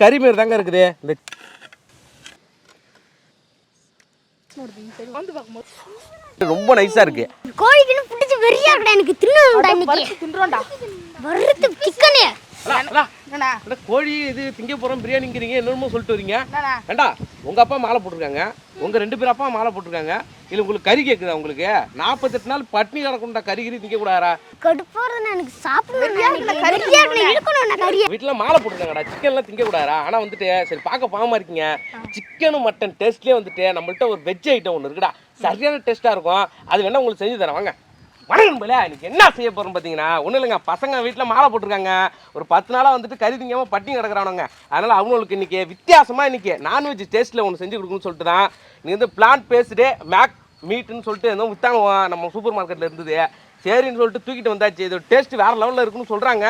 கறி மாரி தாங்க இருக்குது. இந்த வந்து பார்க்கும்போது ரொம்ப நைஸாக இருக்குது கோழிக்குன்னு பிடிச்சி வெறியா இருக்கடா எனக்கு. இன்னைக்கு. பறிச்சு தின்றோம்டா. வறுத்து சிக்கனு என்னண்ணா? கோழி இது திங்க போகிறோம் பிரியாணிங்கிறீங்க என்னமோ சொல்லிட்டு வரீங்க. ஏண்டா உங்கள் அப்பா மாலை போட்டிருக்காங்க. உங்கள் ரெண்டு பேர் அப்பா மாலை போட்டிருக்காங்க. இல்லை உங்களுக்கு கறி கேட்குதா உங்களுக்கு? நாற்பத்தெட்டு நாள் பட்னி கிடக்கும்டா கறி கறி திங்க கூடாரா எனக்கு சாப்பிடணும் கறியை வீட்டில் மாலை போட்டிருக்காங்கடா சிக்கன்லாம் திங்க கூடாதா? ஆனால் வந்துட்டு சரி பார்க்க பாவமாக இருக்கீங்க. சிக்கனும் மட்டன் டேஸ்ட்லேயே வந்துட்டு நம்மள்ட்ட ஒரு வெஜ் ஐட்டம் ஒன்று இருக்குடா. சரியான டேஸ்ட்டாக இருக்கும். அது வேணா உங்களுக்கு செஞ்சு தரேன் வாங்க. வணக்கம் பிள்ளை இன்னைக்கு என்ன செய்ய போகிறோம் பார்த்தீங்கன்னா ஒன்றும் இல்லைங்க பசங்க வீட்டில் மாலை போட்டிருக்காங்க. ஒரு பத்து நாளாக வந்துட்டு கறி திங்காமல் பட்டினி அதனால் அவங்களுக்கு இன்றைக்கி வித்தியாசமாக இன்றைக்கி நான்வெஜ் டேஸ்ட்டில் ஒன்று செஞ்சு கொடுக்கணும்னு சொல்லிட்டு தான் நீங்கள் வந்து பிளான்ட் பேஸ்டு மேக் மீட்டுன்னு சொல்லிட்டு எதுவும் வித்தாங்க நம்ம சூப்பர் மார்க்கெட்டில் இருந்தது. சரின்னு சொல்லிட்டு தூக்கிட்டு வந்தாச்சு. இது டேஸ்ட் வேறு லெவலில் இருக்குன்னு சொல்கிறாங்க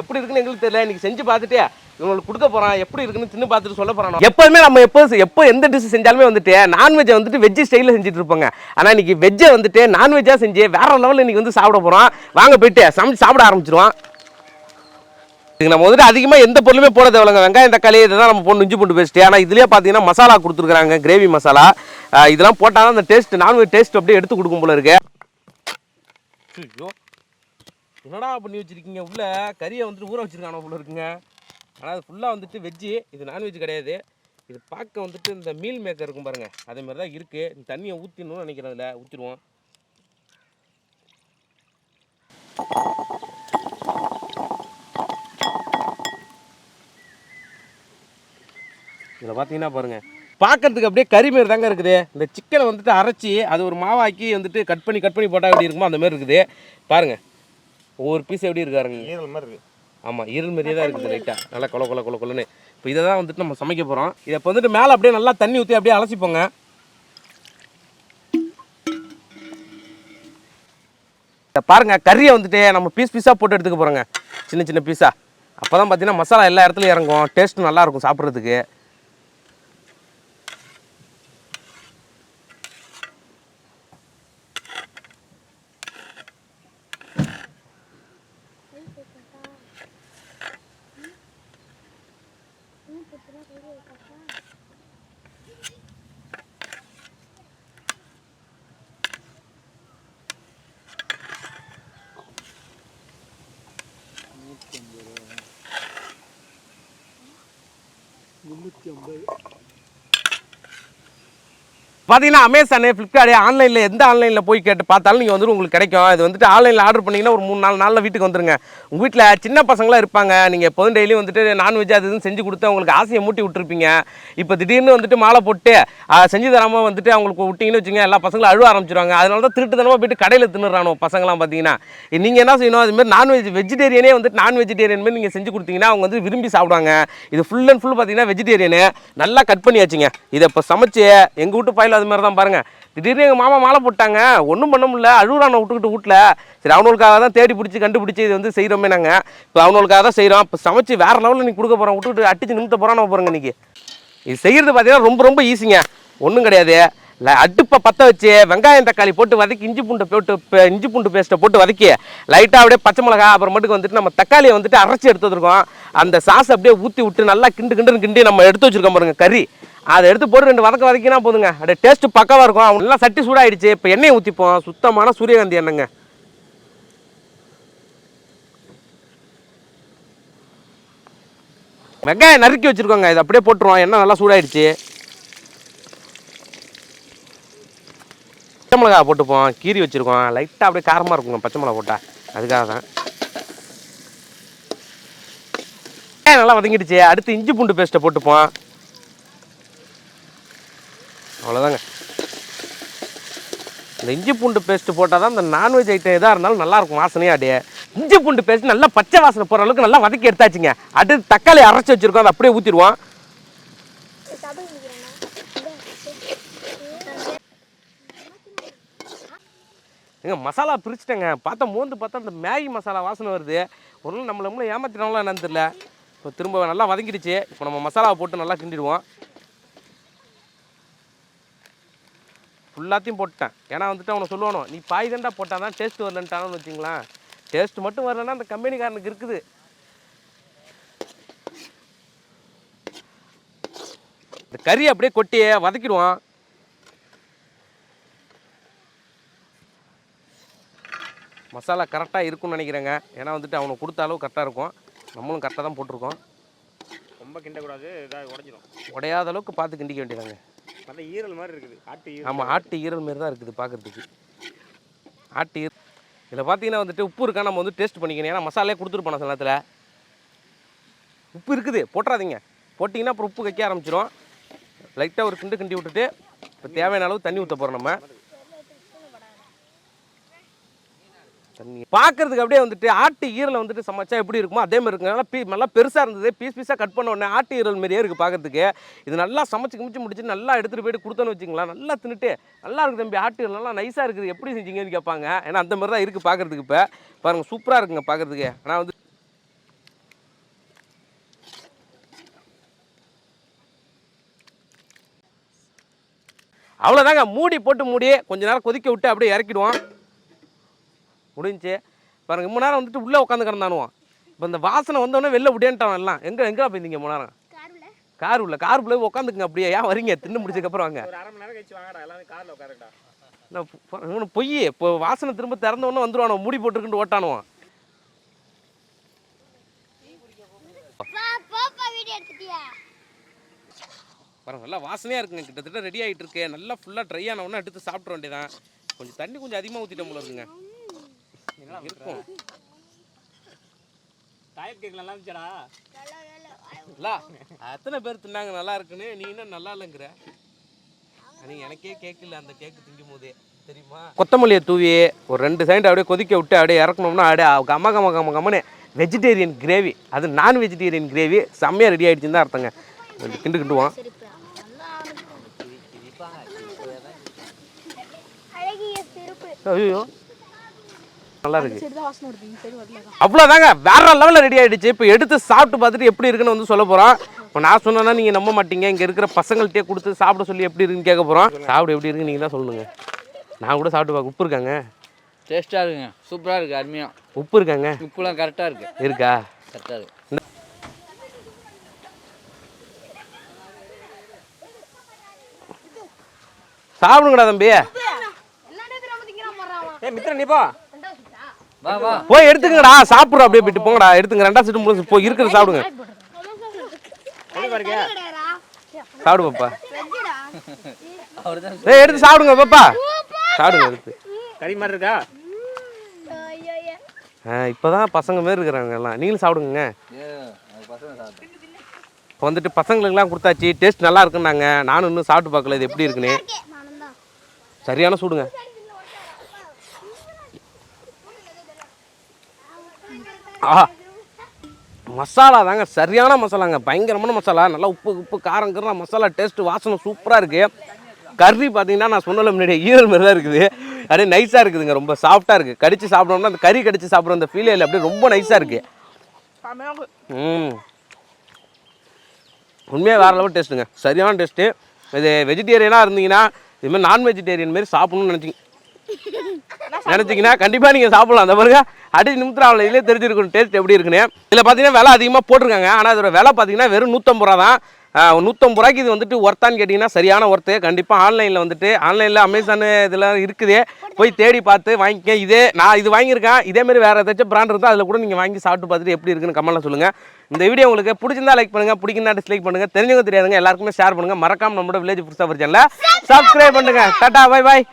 எப்படி இருக்குன்னு எங்களுக்கு தெரியல. இன்னைக்கு செஞ்சு பார்த்துட்டு இவங்களுக்கு கொடுக்க போகிறான் எப்படி இருக்குன்னு தின்னு பார்த்துட்டு சொல்ல போகிறோம் எப்போதுமே நம்ம எப்போ எப்போ எந்த டிஷ் செஞ்சாலுமே வந்துட்டு நான்வெஜ்ஜை வந்துட்டு வெஜ்ஜு ஸ்டைலில் செஞ்சுட்டு இருப்பாங்க. ஆனால் இன்னைக்கு வெஜ்ஜை வந்துட்டு நான்வெஜ்ஜாக செஞ்சு வேற லெவலில் இன்னைக்கு வந்து சாப்பிட போகிறோம் வாங்க போயிட்டு சமைச்சு சாப்பிட ஆரம்பிச்சிருவோம். இதுக்கு நம்ம வந்துட்டு அதிகமாக எந்த பொருளுமே போட தேவையில்லைங்க. வெங்காயம் தக்காளி இதை தான் நம்ம போட்டு இஞ்சி பூண்டு பேஸ்ட்டு ஆனால் இதுலேயே பார்த்தீங்கன்னா மசாலா கொடுத்துருக்காங்க கிரேவி மசாலா. இதெல்லாம் போட்டால் தான் அந்த டேஸ்ட் நான்வெஜ் டேஸ்ட் அப்படியே எடுத்து கொடுக்கும் போல இருக்குது ஐயோ என்னடா பண்ணி வச்சுருக்கீங்க? உள்ளே கறியை வந்துட்டு ஊற வச்சுருக்கானோ உள்ள இருக்குங்க. ஆனால் அது ஃபுல்லாக வந்துட்டு வெஜ்ஜு இது நான்வெஜ் கிடையாது. இது பார்க்க வந்துட்டு இந்த மீல் மேக்கர் இருக்கும் பாருங்க. அதே மாதிரி தான் இருக்குது இந்த தண்ணியை ஊற்றிடணும்னு நினைக்கிறேன் அதில். ஊற்றிடுவோம் இதில் பார்த்தீங்கன்னா பாருங்கள் பார்க்கறதுக்கு அப்படியே கறி மாரி தாங்க இருக்குது. இந்த சிக்கனை வந்துட்டு அரைச்சி அது ஒரு மாவாக்கி வந்துட்டு கட் பண்ணி கட் பண்ணி போட்டால் எப்படி இருக்குமோ அந்த மாதிரி இருக்குது. பாருங்க. ஒவ்வொரு பீஸ் எப்படி இருக்காருங்க ஈரல் மாதிரி இருக்கு. ஆமாம் ஈரல் மாதிரியே தான் இருக்குது லைட்டாக நல்லா கொல கொல கொல கொலன்னு. இப்போ இதை தான் வந்துட்டு நம்ம சமைக்க போகிறோம் இதை இப்போ வந்துட்டு மேலே அப்படியே நல்லா தண்ணி ஊற்றி அப்படியே அலசிப்போங்க. இதை பாருங்க கறியை வந்துட்டு நம்ம பீஸ் பீஸாக போட்டு எடுத்துக்க போகிறோங்க சின்ன சின்ன பீஸாக அப்போ தான் பார்த்தீங்கன்னா மசாலா எல்லா இடத்துலையும் இறங்கும். டேஸ்ட் நல்லா இருக்கும் சாப்பிட்றதுக்கு பார்த்தீங்கன்னா அமேசானு ஃப்ளிப்கார்டு ஆன்லைனில் எந்த ஆன்லைனில் போய் கேட்டு பார்த்தாலும் நீங்கள் வந்துட்டு உங்களுக்கு கிடைக்கும். இது வந்துட்டு ஆன்லைனில் ஆர்டர் பண்ணிங்கன்னா ஒரு மூணு நாலு நாளில் வீட்டுக்கு வந்துருங்க. உங்கள் வீட்டில் சின்ன பசங்களாம் இருப்பாங்க. நீங்கள் எப்போதும் டெய்லியும் வந்துட்டு நான்வெஜ் அது இதுன்னு செஞ்சு கொடுத்து அவங்களுக்கு ஆசையை மூட்டி விட்டுருப்பீங்க. இப்போ திடீர்னு வந்துட்டு மாலை போட்டு செஞ்சு தராமல் வந்துட்டு அவங்களுக்கு விட்டிங்கன்னு வச்சுங்க எல்லா பசங்களும் அழுவ ஆரம்பிச்சிருவாங்க. அதனால தான் திருட்டு தனமாக போயிட்டு கடையில் தின்னுறானோ பசங்களாம் பார்த்தீங்கன்னா நீங்கள் என்ன செய்யணும்? அதுமாதிரி நான்வெஜ் வெஜிடேரியனே வந்துட்டு நான் வெஜிடேரியன் மாதிரி நீங்கள் செஞ்சு கொடுத்தீங்கன்னா அவங்க வந்து விரும்பி சாப்பிடுவாங்க. இது ஃபுல் அண்ட் ஃபுல் பார்த்தீங்கன்னா வெஜிடேரியனு நல்லா கட் பண்ணியாச்சுங்க. இதை இப்போ சமைச்சு எங்கள் வீட்டு பாயில் அது மாதிரி தான் பாருங்கள் திடீர்னு எங்கள் மாமா மாலை போட்டாங்க. ஒன்றும் பண்ண முடியல. அழுகுறான விட்டுக்கிட்டு வீட்டில் சரி அவனுக்காக தான் தேடி பிடிச்சி கண்டுபிடிச்சி இது வந்து செய்கிறோமே நாங்கள் இப்போ அவனுக்காக தான் செய்கிறோம் இப்போ சமைச்சு வேறு லெவலில் நீ கொடுக்க போகிறோம் விட்டுக்கிட்டு அடிச்சு நிமித்த போகிறான் நம்ம இன்றைக்கி இது செய்கிறது பார்த்தீங்கன்னா ரொம்ப ரொம்ப ஈஸிங்க ஒன்றும் கிடையாது. இல்லை அடுப்பை பற்ற வச்சு வெங்காயம் தக்காளி போட்டு வதக்கி இஞ்சி பூண்டு போட்டு இஞ்சி பூண்டு பேஸ்ட்டை போட்டு வதக்கி லைட்டாக அப்படியே பச்சை மிளகா அப்புறமேட்டுக்கு வந்துட்டு நம்ம தக்காளியை வந்துட்டு அரைச்சி எடுத்து வச்சிருக்கோம். அந்த சாஸ் அப்படியே ஊற்றி விட்டு நல்லா கிண்டு கிண்டுன்னு கிண்டி நம்ம எடுத்து வச்சிருக்கோம் பாருங்கள் கறி. அதை எடுத்து போட்டு ரெண்டு வதக்க வதக்கினா போதுங்க. அப்படியே டேஸ்ட் பக்கவாக இருக்கும். அவங்க எல்லாம் சட்டி சூடாயிடுச்சு. இப்போ எண்ணெயை ஊற்றிப்போம் சுத்தமான சூரியகாந்தி எண்ணெய்ங்க. வெங்காயம் நறுக்கி வச்சுருக்கோங்க. இதை அப்படியே போட்டுருவோம். எண்ணெய் நல்லா சூடாயிடுச்சு. பச்சை மிளகா போட்டுப்போம். கீரி வச்சுருக்கோம். லைட்டாக அப்படியே காரமாக இருக்குங்க. பச்சை மிளகா போட்டால் அதுக்காக தான். நல்லா வதங்கிடுச்சு. அடுத்து இஞ்சி பூண்டு பேஸ்ட்டை போட்டுப்போம். அவ்வளோதாங்க இந்த இஞ்சி பூண்டு பேஸ்ட்டு போட்டால் தான் இந்த நான்வெஜ் ஐட்டம் எதாக இருந்தாலும் நல்லாயிருக்கும் வாசனையாக அப்படியே இஞ்சி பூண்டு பேஸ்ட் நல்லா பச்சை வாசனை போகிற அளவுக்கு நல்லா வதக்கி எடுத்தாச்சுங்க. அடுத்து தக்காளி அரைச்சி வச்சுருக்கோம் அதை அப்படியே ஊற்றிடுவோம் ஏங்க மசாலா பிரிச்சுட்டேங்க. பார்த்தா மோந்து பார்த்தா அந்த மேகி மசாலா வாசனை வருது. ஒரு நாள் நம்மள நம்மளும் ஏமாத்தினாங்களா என்னன்னு தெரியல. இப்போ திரும்ப நல்லா வதங்கிடுச்சு. இப்போ நம்ம மசாலாவை போட்டு நல்லா கிண்டிடுவோம். ஃபுல்லாத்தையும் போட்டேன் ஏன்னா வந்துட்டு அவனை சொல்லுவானோ நீ பாய் தண்டா போட்டால் தான் டேஸ்ட் வரலன்ட்டானு வச்சுங்களேன் டேஸ்ட் மட்டும் வரலன்னா அந்த கம்பெனிக்காரனுக்கு இருக்குது. இந்த கறி அப்படியே கொட்டி வதக்கிடுவோம் மசாலா கரெக்டாக இருக்கும்னு நினைக்கிறேங்க. ஏன்னா வந்துட்டு அவனுக்கு கொடுத்த அளவு கரெக்டாக இருக்கும். நம்மளும் கரெக்டாக தான் போட்டிருக்கோம். ரொம்ப கிண்டக்கூடாது இதாக உடஞ்சிரும். உடையாத அளவுக்கு பார்த்து கிண்டிக்க வேண்டியதாங்க நல்ல ஈரல் மாதிரி இருக்குது. ஆட்டு ஈரல். ஆமாம் ஆட்டு ஈரல் மாதிரி தான் இருக்குது பார்க்குறதுக்கு ஆட்டு ஈரல். இதில் பார்த்தீங்கன்னா வந்துட்டு உப்பு இருக்கா? நம்ம வந்து டேஸ்ட் பண்ணிக்கணும். ஏன்னா மசாலே கொடுத்துருப்போம் சில நேரத்தில் உப்பு இருக்குது. போட்டுறாதீங்க. போட்டிங்கன்னா அப்புறம் உப்பு வைக்க ஆரம்பிச்சிடும் லைட்டாக ஒரு கிண்டு கிண்டி விட்டுட்டு இப்போ தேவையான அளவு தண்ணி ஊற்ற போகிறோம் நம்ம. தண்ணி பார்க்கறதுக்கு அப்படியே வந்துட்டு ஆட்டு ஈரலை வந்துட்டு சமைச்சா எப்படி இருக்குமோ அதே மாதிரி இருக்குங்க நல்லா பீ நல்லா பெருசாக இருந்தது. பீஸ் பீஸாக கட் பண்ண உடனே ஆட்டு ஈரல் மாதிரியே இருக்குது பார்க்கறதுக்கு இது நல்லா சமைச்சு கிமிச்சு முடிச்சு நல்லா எடுத்துகிட்டு போயிட்டு கொடுத்தோன்னு வச்சுங்களா நல்லா தின்னுட்டு நல்லா இருக்குது தம்பி ஆட்டு ஈரல். நல்லா நைஸாக இருக்குது. எப்படி செஞ்சீங்கன்னு கேட்பாங்க. ஏன்னா அந்த மாதிரி தான் இருக்குது பார்க்குறதுக்கு இப்போ. பாருங்கள் சூப்பராக இருக்குங்க பார்க்கறதுக்கு ஆனால் வந்து அவ்வளோதாங்க மூடி போட்டு மூடி கொஞ்ச நேரம் கொதிக்க விட்டு அப்படியே இறக்கிடுவோம். முடிஞ்சுச்சு பாருங்க இம்ம நேரம் வந்துட்டு உள்ளே உட்காந்து கிடந்தானுவான் இப்போ இந்த வாசனை வந்தோடனே வெளில விடேன்ட்டான் எல்லாம். எங்கே எங்கே போயிருந்தீங்க இம்ம நேரம்? கார் உள்ள கார் உள்ள உட்காந்துக்குங்க அப்படியே. ஏன் வரீங்க? தின்னு முடிச்சதுக்கப்புறம் வாங்க. ஒரு அரை மணி நேரம் கழிச்சு வாங்கடா எல்லாரும் காரில் உட்காருடா நான் பொ- இவனு பொய். இப்போ வாசனை திரும்ப திறந்த உடனே வந்துருவானோ மூடி போட்டுருக்குன்னு ஓட்டானுவான் போப்பா வீடியோ எடுத்துட்டியா? பாருங்க நல்லா வாசனையாக இருக்குங்க. கிட்டத்தட்ட ரெடி ஆகிட்டு இருக்கு. நல்லா ஃபுல்லாக ட்ரை ஆன உடனே எடுத்து சாப்பிட்ற வேண்டியதான் கொஞ்சம் தண்ணி கொஞ்சம் அதிகமாக ஊற்றிட்ட போல இருக்குங்க. இருக்கும் கேக் நல்லா இருந்துச்சாடா. இல்ல. எத்தனை பேர் தின்னாங்க நல்லா இருக்குன்னு. நீ என்ன நல்லா இல்லைங்கிற. அது எனக்கே கேட்கல அந்த கேக்கு திங்கும் போதே தெரியுமா? கொத்தமல்லியை தூவி ஒரு ரெண்டு சைடு அப்படியே கொதிக்க விட்டு அப்படியே இறக்கணும்னா அப்படியே கம்ம கம்ம கம்ம கம்மனு வெஜிடேரியன் கிரேவி அது நான் வெஜிடேரியன் கிரேவி செம்மையாக ரெடி ஆயிடுச்சுன்னு தான் அர்த்தங்க. ரெண்டு கிண்டு கிண்டுவான் ஐயோ நல்லா இருக்கு அவ்வளோதாங்க வேற லெவலில் ரெடி ஆயிடுச்சு இப்போ எடுத்து சாப்பிட்டு பார்த்துட்டு எப்படி இருக்குன்னு வந்து சொல்ல போகிறோம் இப்போ நான் சொன்னேன்னா நீங்கள் நம்ப மாட்டீங்க இங்கே இருக்கிற பசங்கள்கிட்டயே கொடுத்து சாப்பிட சொல்லி எப்படி இருக்குன்னு கேட்க போகிறோம் சாப்பிட எப்படி இருக்குன்னு நீங்கள் தான் சொல்லுங்க நான் கூட சாப்பிட்டு பார்க்க உப்பு இருக்காங்க டேஸ்ட்டாக இருக்குங்க சூப்பராக இருக்குது அருமையாக உப்பு இருக்காங்க உப்புலாம் கரெக்டாக இருக்குது இருக்கா கரெக்டாக இருக்குது சாப்பிடுங்கடா தம்பி ஏ மித்திர நீ போ போய் எடுத்துக்கங்கடா சாப்பிட்றோம் அப்படியே போயிட்டு போங்கடா. எடுத்துங்க ரெண்டா சீட்டு முடிஞ்சு போய் இருக்கிறத சாப்பிடுங்க. சாப்பிடு பாப்பா. ஏய் எடுத்து சாப்பிடுங்க பாப்பா. சாப்பிடுங்க எடுத்து. கறி மாதிரி இருக்கா? ஆ இப்போ தான் பசங்க மாரி இருக்கிறாங்க எல்லாம். நீங்களும் சாப்பிடுங்க இப்போ வந்துட்டு பசங்களுக்கெல்லாம் கொடுத்தாச்சு டேஸ்ட் நல்லா இருக்குன்னாங்க. நானும் இன்னும் சாப்பிட்டு பார்க்கல இது எப்படி இருக்குன்னு. சரியான சூடுங்க. ஆஹா. மசாலா தாங்க சரியான மசாலாங்க. பயங்கரமான மசாலா. நல்லா உப்பு உப்பு காரம் கீரம் மசாலா டேஸ்ட் வாசனை சூப்பராக இருக்குது கறி பார்த்தீங்கன்னா நான் சொன்னல முன்னாடி ஈரல் மாதிரி தான் இருக்குது. அப்படியே நைஸாக இருக்குதுங்க. ரொம்ப சாஃப்டாக இருக்குது கடிச்சு சாப்பிடணும்னா அந்த கறி கடிச்சு சாப்பிட்ற அந்த ஃபீல் அப்படியே ரொம்ப நைஸாக இருக்குது ம். உண்மையாக வேறு லெவல் டேஸ்ட்டுங்க சரியான டேஸ்ட்டு இது வெஜிடேரியனாக இருந்தீங்கன்னா இதுமாதிரி நான் வெஜிடேரியன் மாரி சாப்பிடணும்னு நினச்சிங்க. நினச்சிங்கன்னா கண்டிப்பாக நீங்கள் சாப்பிட்லாம். அந்த பாருங்க அடிச்சு நிமித்திராவில் இதிலே தெரிஞ்சிருக்கும் டேஸ்ட் எப்படி இருக்குன்னு. இதில் பார்த்தீங்கன்னா விலை அதிகமாக போட்டிருக்காங்க. ஆனால் அதோட விலை பார்த்தீங்கன்னா வெறும் நூற்றம்பது ரூபா தான். நூற்றம்பது ரூபாய்க்கு இது வந்துட்டு ஒர்த்தான்னு கேட்டிங்கன்னா சரியான ஒர்த்து கண்டிப்பாக ஆன்லைனில் வந்துட்டு ஆன்லைனில் அமேசானு இதெல்லாம் இருக்குது. போய் தேடி பார்த்து வாங்கிக்க. இதே நான் இது வாங்கியிருக்கேன். இதேமாரி வேறு ஏதாச்சும் பிராண்ட் இருந்தால் அதில் கூட நீங்கள் வாங்கி சாப்பிட்டு பார்த்துட்டு எப்படி இருக்குன்னு கமெண்ட்டில் சொல்லுங்கள் இந்த வீடியோ உங்களுக்கு பிடிச்சிருந்தா லைக் பண்ணுங்கள் பிடிக்குன்னா டிஸ்லைக் பண்ணுங்கள் தெரிஞ்சவங்க தெரியாதுங்க எல்லாருக்குமே ஷேர் பண்ணுங்கள் மறக்காம நம்மளோட வில்லேஜ் புதுசாக சேனலில் சப்ஸ்கிரைப் பண்ணுங்கள் டாட்டா பை பாய்